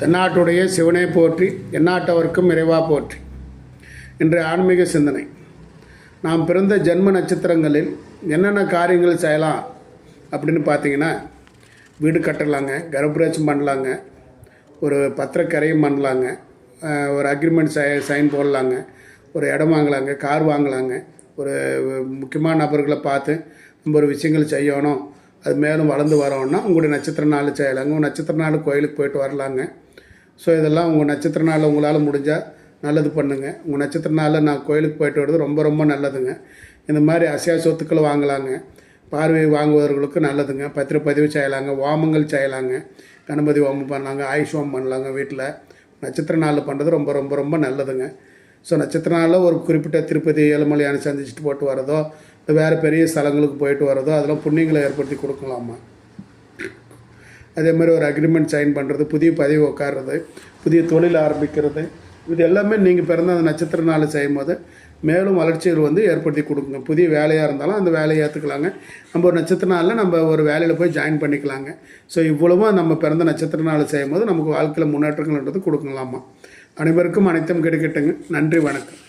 தென்னாட்டுடைய சிவனை போற்றி எந்நாட்டவர்க்கும் இறைவா போற்றி. இன்றைய ஆன்மீக சிந்தனை. நாம் பிறந்த ஜென்ம நட்சத்திரங்களில் என்னென்ன காரியங்கள் செய்யலாம் அப்படின்னு பார்த்தீங்கன்னா வீடு கட்டலாங்க கர்ப்பரேஷன் பண்ணலாங்க ஒரு பத்திரக்கரையும் பண்ணலாங்க ஒரு அக்ரிமெண்ட் சை சைன் போடலாங்க ஒரு இடம் வாங்கலாங்க கார் வாங்கலாங்க ஒரு முக்கியமான நபர்களை பார்த்து நம்ம ஒரு விஷயங்கள் செய்யணும் அது மேலும் வளர்ந்து வரோன்னா உங்களுடைய நட்சத்திர நாள் செய்யலாங்க. உங்கள் நட்சத்திர நாள் கோயிலுக்கு போயிட்டு வரலாங்க. ஸோ இதெல்லாம் உங்கள் நட்சத்திர நாளில் உங்களால் முடிஞ்சால் நல்லது பண்ணுங்கள் உங்கள் நட்சத்திர நாளில் நான் கோயிலுக்கு போயிட்டு வர்றது ரொம்ப ரொம்ப நல்லதுங்க. இந்த மாதிரி அசையா சொத்துக்களை வாங்கலாங்க. பார்வை வாங்குவவர்களுக்கு நல்லதுங்க. பத்திரப்பதிவு செய்யலாங்க. வாமங்கள் செய்யலாங்க. கணபதி ஹோமம் பண்ணலாங்க. ஆயுஷ் ஹோமம் பண்ணலாங்க வீட்டில் நட்சத்திர நாளில் பண்ணுறது ரொம்ப ரொம்ப ரொம்ப நல்லதுங்க. ஸோ நட்சத்திர நாளில் ஒரு குறிப்பிட்ட திருப்பதி ஏழுமலையானை சந்திச்சுட்டு போட்டு வரதோ இல்லை வேறு பெரிய ஸ்தலங்களுக்கு போயிட்டு வரதோ அதெல்லாம் புண்ணியங்களை ஏற்படுத்தி கொடுக்கலாமா? அதே மாதிரி ஒரு அக்ரிமெண்ட் சைன் பண்ணுறது புதிய பதவி உட்கார்றது புதிய தொழில் ஆரம்பிக்கிறது. இது எல்லாமே நீங்கள் பிறந்த அந்த நட்சத்திர நாள் செய்யும் போது மேலும் வளர்ச்சிகள் வந்து ஏற்படுத்தி கொடுக்குங்க. புதிய வேலையாக இருந்தாலும் அந்த வேலையை ஏற்றுக்கலாங்க நம்ம ஒரு நட்சத்திர நாளில் நம்ம ஒரு வேலையில் போய் ஜாயின் பண்ணிக்கலாங்க. ஸோ இவ்வளவும் நம்ம பிறந்த நட்சத்திர நாள் செய்யும் போது நமக்கு வாழ்க்கையில் முன்னேற்றங்கள்ன்றது கொடுக்கலாமா? அனைவருக்கும் அனைத்தும் கிடைக்கட்டுங்க. நன்றி வணக்கம்.